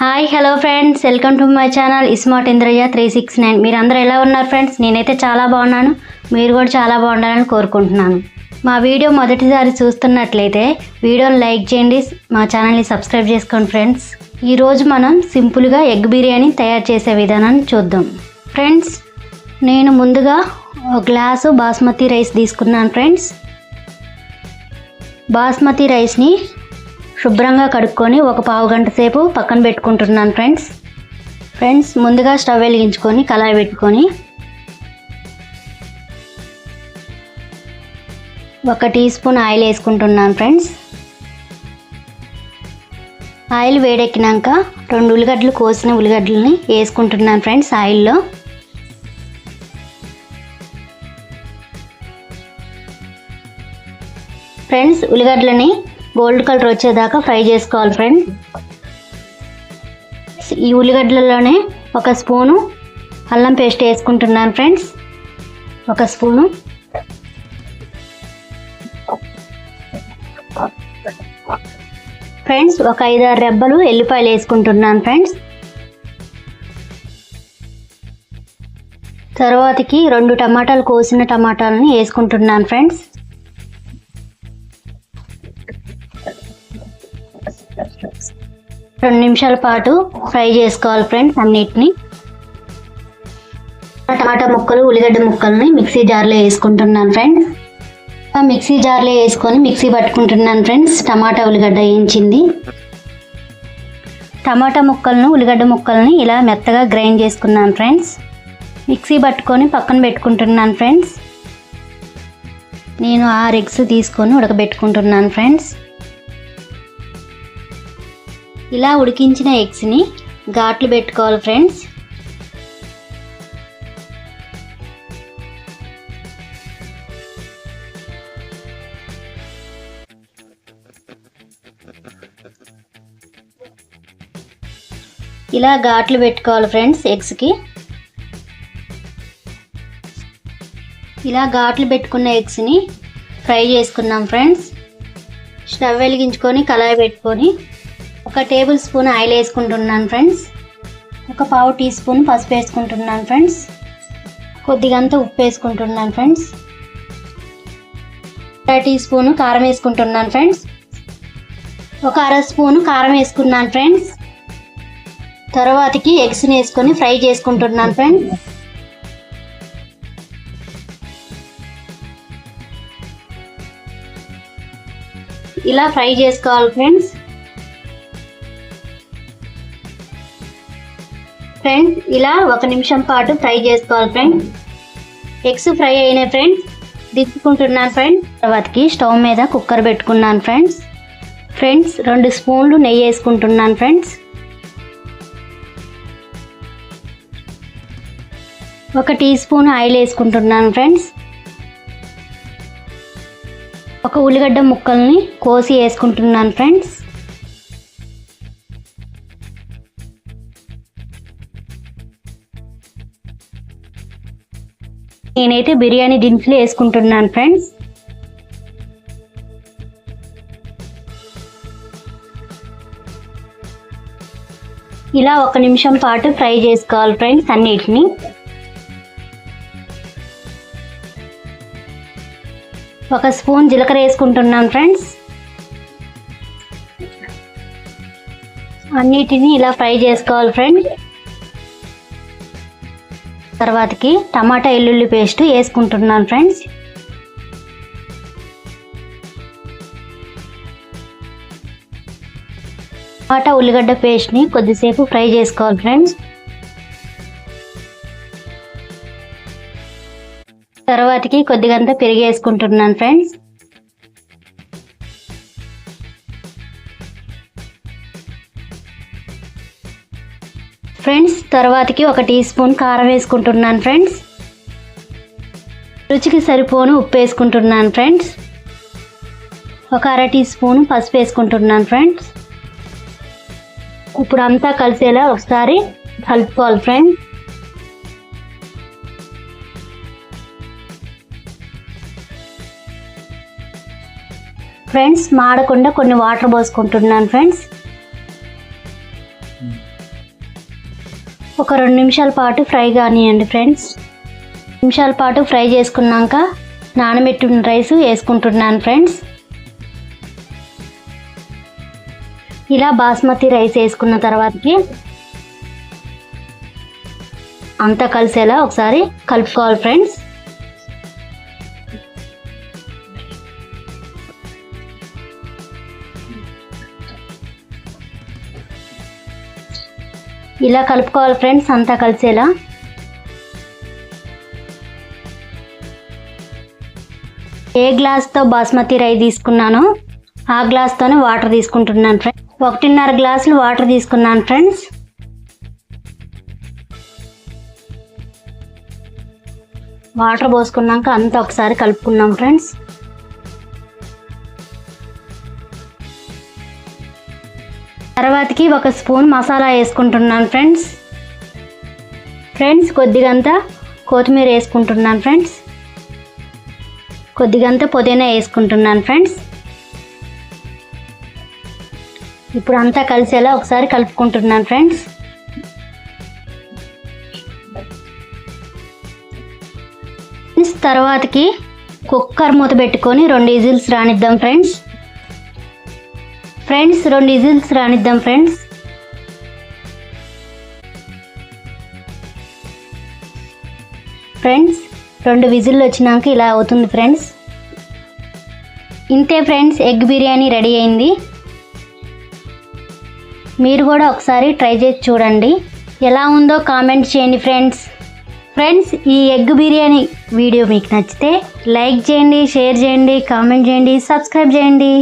Hi hello friends. Welcome to my channel iSmart Indrayya three six nine. మీరు అందరూ ఎలా ఉన్నారు ఫ్రెండ్స్? నేనైతే చాలా బాగున్నాను. మీరు కూడా చాలా బాగుండాలని కోరుకుంటున్నాను. మా వీడియో మొదటిసారి చూస్తున్నట్లయితే వీడియోని లైక్ చేయండి మా ఛానల్ని సబ్స్క్రైబ్ చేసుకోండి ఫ్రెండ్స్. ఈరోజు మనం సింపుల్గా ఎగ్ బిర్యానీ తయారు చేసే విధానాన్ని చూద్దాం. ఫ్రెండ్స్ నేను ముందుగా ఒక గ్లాసు బాస్మతి రైస్ తీసుకున్నాను ఫ్రెండ్స్. బాస్మతి రైస్ని శుభ్రంగా కడుక్కొని ఒక పావు గంట సేపు పక్కన పెట్టుకుంటున్నాను ఫ్రెండ్స్. ఫ్రెండ్స్ ముందుగా స్టవ్ వెలిగించుకొని కళాయి పెట్టుకొని ఒక టీ స్పూన్ ఆయిల్ వేసుకుంటున్నాను ఫ్రెండ్స్. ఆయిల్ వేడెక్కినాక రెండు ఉల్లిగడ్డలు కోసిన ఉల్లిగడ్డలని వేసుకుంటున్నాను ఫ్రెండ్స్ ఆయిల్లో. ఫ్రెండ్స్ ఉల్లిగడ్డలని గోల్డ్ కలర్ వచ్చేదాకా ఫ్రై చేసుకోవాలి ఫ్రెండ్స్ ఈ ఉల్లిగడ్డలలోనే ఒక స్పూను అల్లం పేస్ట్ వేసుకుంటున్నాను ఫ్రెండ్స్. ఒక స్పూను. ఫ్రెండ్స్ ఒక ఐదారు రెబ్బలు ఎల్లిపాయలు వేసుకుంటున్నాను ఫ్రెండ్స్. తర్వాతకి రెండు టమాటాలు కోసిన టమాటాలని వేసుకుంటున్నాను ఫ్రెండ్స్. రెండు నిమిషాల పాటు ఫ్రై చేసుకోవాలి ఫ్రెండ్స్ అన్నిటిని. టమాటా ముక్కలు ఉల్లిగడ్డ ముక్కల్ని మిక్సీ జార్లో వేసుకుంటున్నాను ఫ్రెండ్స్. ఆ మిక్సీ జార్లో వేసుకొని మిక్సీ పట్టుకుంటున్నాను ఫ్రెండ్స్. టమాటా ఉల్లిగడ్డ వేయించింది. టమాటా ముక్కలను ఉల్లిగడ్డ ముక్కల్ని ఇలా మెత్తగా గ్రైండ్ చేసుకున్నాను ఫ్రెండ్స్. మిక్సీ పట్టుకొని పక్కన పెట్టుకుంటున్నాను ఫ్రెండ్స్. నేను ఆరు ఎగ్స్ తీసుకొని ఉడకబెట్టుకుంటున్నాను ఫ్రెండ్స్. ఇలా ఉడికించిన ఎగ్స్ని ఘాట్లు పెట్టుకోవాలి ఫ్రెండ్స్. ఇలా ఘాట్లు పెట్టుకోవాలి ఫ్రెండ్స్ ఎగ్స్కి. ఇలా ఘాట్లు పెట్టుకున్న ఎగ్స్ని ఫ్రై చేసుకున్నాం ఫ్రెండ్స్. స్టవ్ వెలిగించుకొని కళాయి పెట్టుకొని ఒక టేబుల్ స్పూన్ ఆయిల్ వేసుకుంటున్నాను ఫ్రెండ్స్. ఒక పావు టీ స్పూన్ పసుపు వేసుకుంటున్నాను ఫ్రెండ్స్. కొద్దిగంత ఉప్పు వేసుకుంటున్నాను ఫ్రెండ్స్. అర టీ స్పూన్ కారం వేసుకుంటున్నాను ఫ్రెండ్స్. ఒక అర స్పూను కారం వేసుకున్నాను ఫ్రెండ్స్. తర్వాతకి ఎగ్స్ని వేసుకొని ఫ్రై చేసుకుంటున్నాను ఫ్రెండ్స్. ఇలా ఫ్రై చేసుకోవాలి ఫ్రెండ్స్. ఫ్రెండ్స్ ఇలా ఒక నిమిషం పాటు ఫ్రై చేసుకోవాలి ఫ్రెండ్స్ ఎగ్స్ ఫ్రై అయిన ఫ్రెండ్స్ దిద్దుకుంటున్నాను ఫ్రెండ్స్ తర్వాతకి స్టవ్ మీద కుక్కర్ పెట్టుకున్నాను ఫ్రెండ్స్ ఫ్రెండ్స్ రెండు స్పూన్లు నెయ్యి వేసుకుంటున్నాను ఫ్రెండ్స్ ఒక టీ స్పూన్ ఆయిల్ వేసుకుంటున్నాను ఫ్రెండ్స్ ఒక ఉల్లిగడ్డ ముక్కల్ని కోసి వేసుకుంటున్నాను ఫ్రెండ్స్ నేనైతే బిర్యానీ దినుసులు వేసుకుంటున్నాను ఫ్రెండ్స్ ఇలా ఒక నిమిషం పాటు ఫ్రై చేసుకోవాలి ఫ్రెండ్స్ అన్నిటిని. ఒక స్పూన్ జీలకర్ర వేసుకుంటున్నాను ఫ్రెండ్స్ అన్నిటిని ఇలా ఫ్రై చేసుకోవాలి ఫ్రెండ్స్ తర్వాతకి టమాటా ఎల్లుల్లి పేస్ట్ వేసుకుంటున్నాను ఫ్రెండ్స్. టమాటా ఉల్లిగడ్డ పేస్ట్ని కొద్దిసేపు ఫ్రై చేసుకోవాలి ఫ్రెండ్స్. తర్వాతకి కొద్దిగంత పెరిగేసుకుంటున్నాను ఫ్రెండ్స్. తర్వాతకి ఒక టీ స్పూన్ కారం వేసుకుంటున్నాను ఫ్రెండ్స్. రుచికి సరిపోను ఉప్పు వేసుకుంటున్నాను ఫ్రెండ్స్. ఒక అర టీ స్పూన్ పసుపు వేసుకుంటున్నాను ఫ్రెండ్స్. ఇప్పుడు అంతా కలిసేలా ఒకసారి కలుపుకోవాలి ఫ్రెండ్స్. ఫ్రెండ్స్ మాడకుండా కొన్ని వాటర్ పోసుకుంటున్నాను ఫ్రెండ్స్. ఒక రెండు నిమిషాల పాటు ఫ్రై కానివ్వండి ఫ్రెండ్స్. నిమిషాల పాటు ఫ్రై చేసుకున్నాక నానబెట్టిన రైస్ వేసుకుంటున్నాను ఫ్రెండ్స్. ఇలా బాస్మతి రైస్ వేసుకున్న తర్వాతకి అంతా కలిసేలా ఒకసారి కలుపుకోవాలి ఫ్రెండ్స్. ఇలా కలుపుకోవాలి ఫ్రెండ్స్ అంతా కలిసేలా. ఏ గ్లాస్తో బాస్మతి రై తీసుకున్నానో ఆ గ్లాస్తోనే వాటర్ తీసుకుంటున్నాను ఫ్రెండ్స్. ఒకటిన్నర గ్లాసులు వాటర్ తీసుకున్నాను ఫ్రెండ్స్. వాటర్ పోసుకున్నాక అంతా ఒకసారి కలుపుకున్నాం ఫ్రెండ్స్. తర్వాతకి ఒక స్పూన్ మసాలా వేసుకుంటున్నాను ఫ్రెండ్స్. ఫ్రెండ్స్ కొద్దిగంత కొత్తిమీర వేసుకుంటున్నాను ఫ్రెండ్స్. కొద్దిగంత పుదీనా వేసుకుంటున్నాను ఫ్రెండ్స్. ఇప్పుడు అంతా కలిసేలా ఒకసారి కలుపుకుంటున్నాను ఫ్రెండ్స్. ఫ్రెండ్స్ తర్వాతకి కుక్కర్ మూత పెట్టుకొని రెండు ఈజిల్స్ రానిద్దాం ఫ్రెండ్స్. ఫ్రెండ్స్ రెండు విజిల్స్ రానిద్దాం ఫ్రెండ్స్. ఫ్రెండ్స్ రెండు విజిల్లు వచ్చినాక ఇలా అవుతుంది ఫ్రెండ్స్. ఇంతే ఫ్రెండ్స్ ఎగ్ బిర్యానీ రెడీ అయింది. మీరు కూడా ఒకసారి ట్రై చేసి చూడండి. ఎలా ఉందో కామెంట్ చేయండి ఫ్రెండ్స్. ఫ్రెండ్స్ ఈ ఎగ్ బిర్యానీ వీడియో మీకు నచ్చితే లైక్ చేయండి షేర్ చేయండి కామెంట్ చేయండి సబ్స్క్రైబ్ చేయండి.